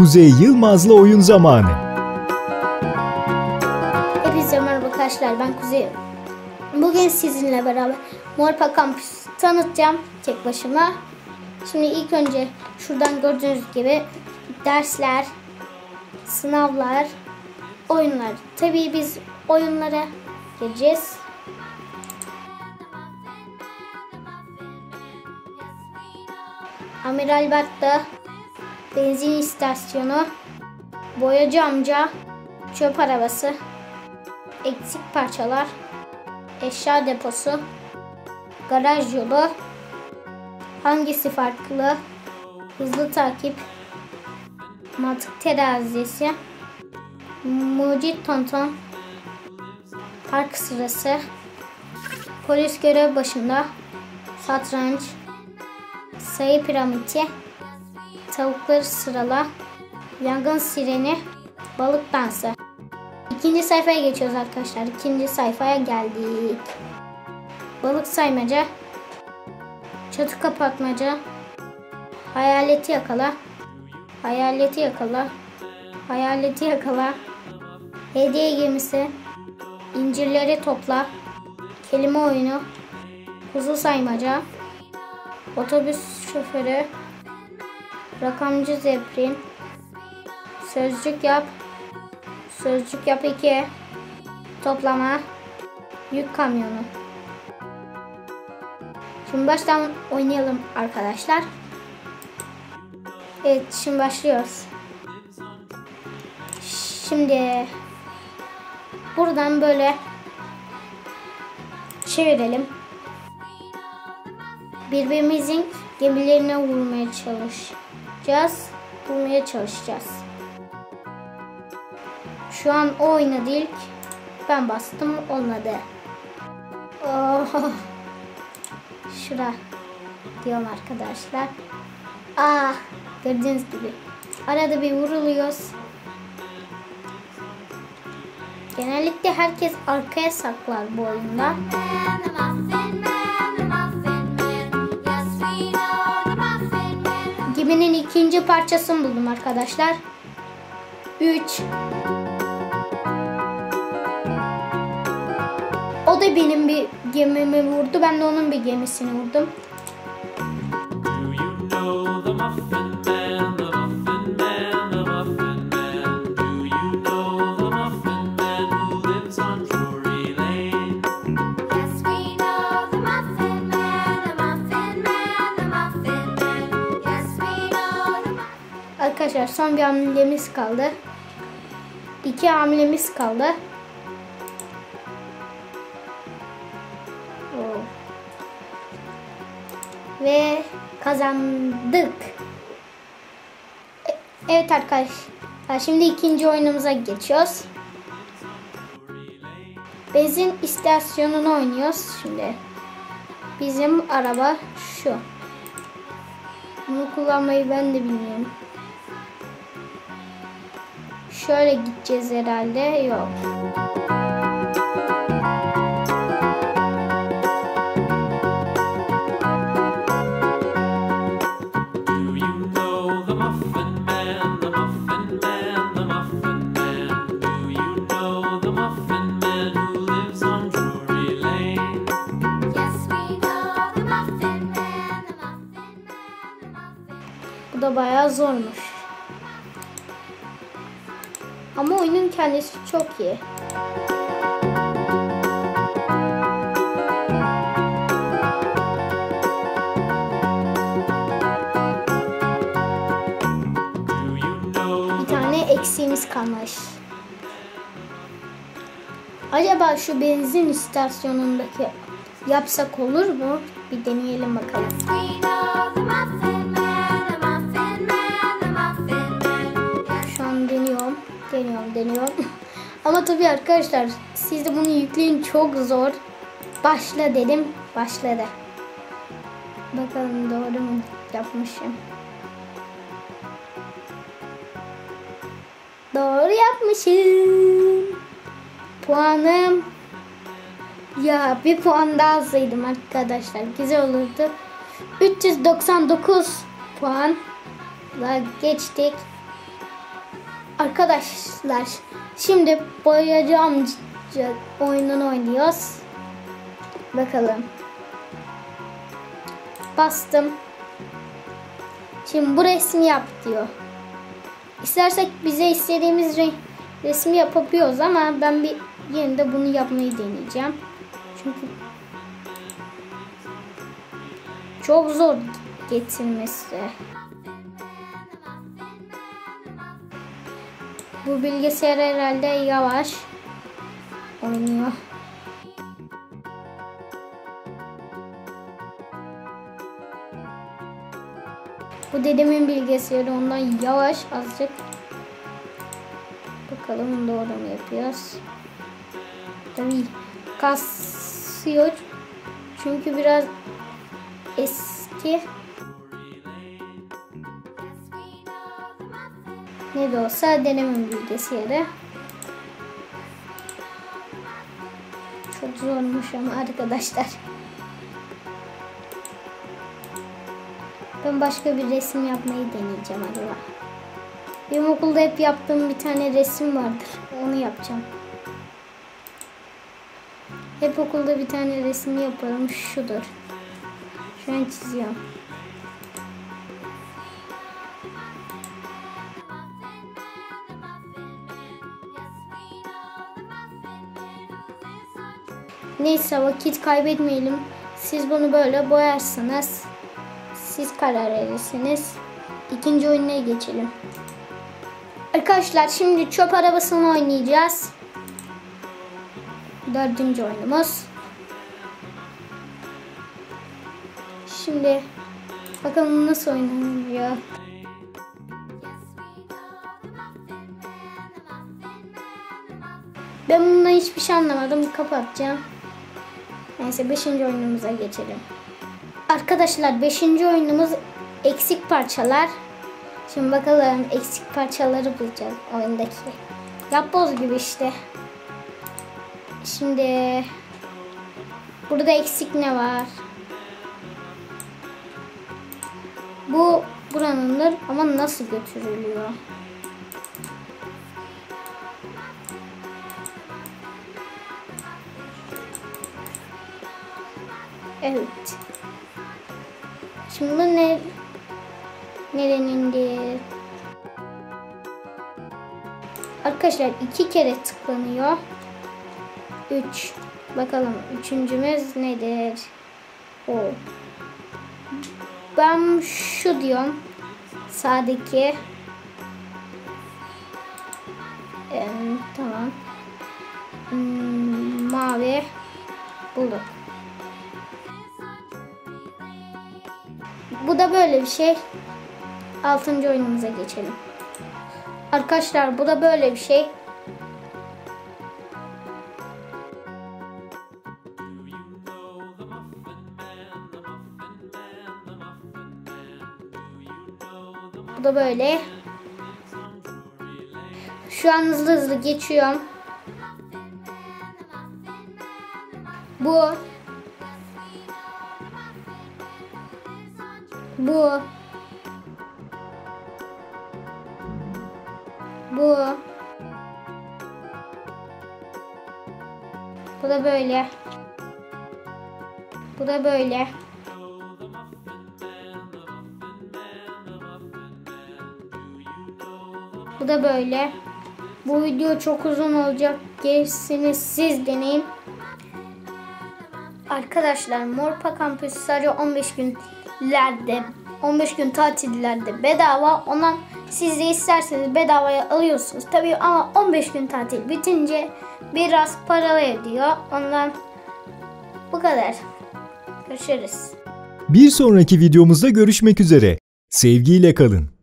Kuzey Yılmaz'la oyun zamanı. Hepinize merhaba arkadaşlar ben Kuzey. Bugün sizinle beraber Morpa Campus tanıtacağım tek başıma. Şimdi ilk önce şuradan gördüğünüz gibi dersler, sınavlar, oyunlar. Tabii biz oyunlara gireceğiz. Amiral Batta, benzin istasyonu, boyacı amca, çöp arabası, eksik parçalar, eşya deposu, garaj yolu, hangisi farklı, hızlı takip, mantık terazisi, mucit tonton, park sırası, polis görev başında, satranç, sayı piramidi, tavukları sırala, yangın sireni, balık dansı. İkinci sayfaya geçiyoruz arkadaşlar. İkinci sayfaya geldik. Balık saymaca, çatı kapatmaca, hayaleti yakala, hayaleti yakala, hayaleti yakala, hediye gemisi, incirleri topla, kelime oyunu, kuzu saymaca, otobüs şoförü, rakamcı zebrin, sözcük yap, sözcük yap 2, toplama, yük kamyonu. Şimdi baştan oynayalım arkadaşlar. Evet şimdi başlıyoruz. Şimdi buradan böyle çevirelim. Birbirimizin gemilerine vurmaya çalışacağız. Vurmaya çalışacağız. Şu an o oynadı ilk. Ben bastım olmadı. Oh. Şura diyorum arkadaşlar. Ah gördüğünüz gibi. Arada bir vuruluyoruz. Genellikle herkes arkaya saklar bu oyunda. İkinci parçasını buldum arkadaşlar. 3 O da benim bir gemimi vurdu. Ben de onun bir gemisini vurdum. Do you know the Muffin Arkadaşlar son bir hamlemiz kaldı. İki hamlemiz kaldı. Oo. Ve kazandık. E- Evet arkadaşlar. Şimdi ikinci oyunumuza geçiyoruz. Benzin istasyonunu oynuyoruz şimdi. Bizim araba şu. Bunu kullanmayı ben de bilmiyorum. Şöyle gideceğiz herhalde. Yok. Do you know the Muffin Man, the Muffin Man, the Muffin Man? Do you know the Muffin Man who lives on Drury Lane? Yes, we know the Muffin Man, the Muffin Man, the Muffin Bu da bayağı zormuş. Ama oyunun kendisi çok iyi. Bir tane eksiğimiz kalmış. Acaba şu benzin istasyonundaki yapsak olur mu? Bir deneyelim bakalım. Deniyorum. Ama tabii arkadaşlar siz de bunu yükleyin çok zor. Başla dedim. Başladı. Bakalım doğru mu yapmışım. Doğru yapmışım. Puanım. Ya bir puan daha alsaydım arkadaşlar. Güzel olurdu. 399 puan. geçtik. Arkadaşlar şimdi boyacı amca oyununu oynuyoruz. Bakalım. Bastım. Şimdi bu resmi yap diyor. İstersek bize istediğimiz re- resmi yapabiliyoruz ama ben bir yine de bunu yapmayı deneyeceğim. Çünkü çok zor getirmesi. Bu bilgisayar herhalde yavaş oynuyor. Bu dedemin bilgisayarı ondan yavaş azıcık. Bakalım doğru mu yapıyoruz? Tabii kasıyor. Çünkü biraz eski. Ne de olsa denemin bilgisayarı. Çok zormuş ama arkadaşlar. Ben başka bir resim yapmayı deneyeceğim acaba. Benim okulda hep yaptığım bir tane resim vardır. Onu yapacağım. Hep okulda bir tane resim yaparım. Şudur. Şu an çiziyorum. Neyse vakit kaybetmeyelim. Siz bunu böyle boyarsınız. Siz karar verirsiniz. İkinci oyuna geçelim. Arkadaşlar şimdi çöp arabasını oynayacağız. Dördüncü oyunumuz. Şimdi bakalım nasıl oynanıyor. Ben bundan hiçbir şey anlamadım. Kapatacağım. Neyse 5. oyunumuza geçelim. Arkadaşlar 5. oyunumuz eksik parçalar. Şimdi bakalım eksik parçaları bulacağız oyundaki. Yapboz gibi işte. Şimdi burada eksik ne var? Bu buranındır ama nasıl götürülüyor? Evet. Şimdi bu ne? Nerenindir? Arkadaşlar iki kere tıklanıyor. Üç. Bakalım üçüncümüz nedir? O. Ben şu diyorum. Sağdaki. Ee, tamam. Hmm, mavi. Bulduk. Bu da böyle bir şey. Altıncı oyunumuza geçelim. Arkadaşlar bu da böyle bir şey. Bu da böyle. Şu an hızlı hızlı geçiyorum. Bu. Bu. Bu. Bu da böyle. Bu da böyle. Bu da böyle. Bu video çok uzun olacak. Gerisini siz deneyin. Arkadaşlar Morpa Kampüsü sadece 15 günlerde 15 gün tatillerde bedava. Ondan siz de isterseniz bedavaya alıyorsunuz. Tabii ama 15 gün tatil bitince biraz para ediyor. Ondan bu kadar. Görüşürüz. Bir sonraki videomuzda görüşmek üzere. Sevgiyle kalın.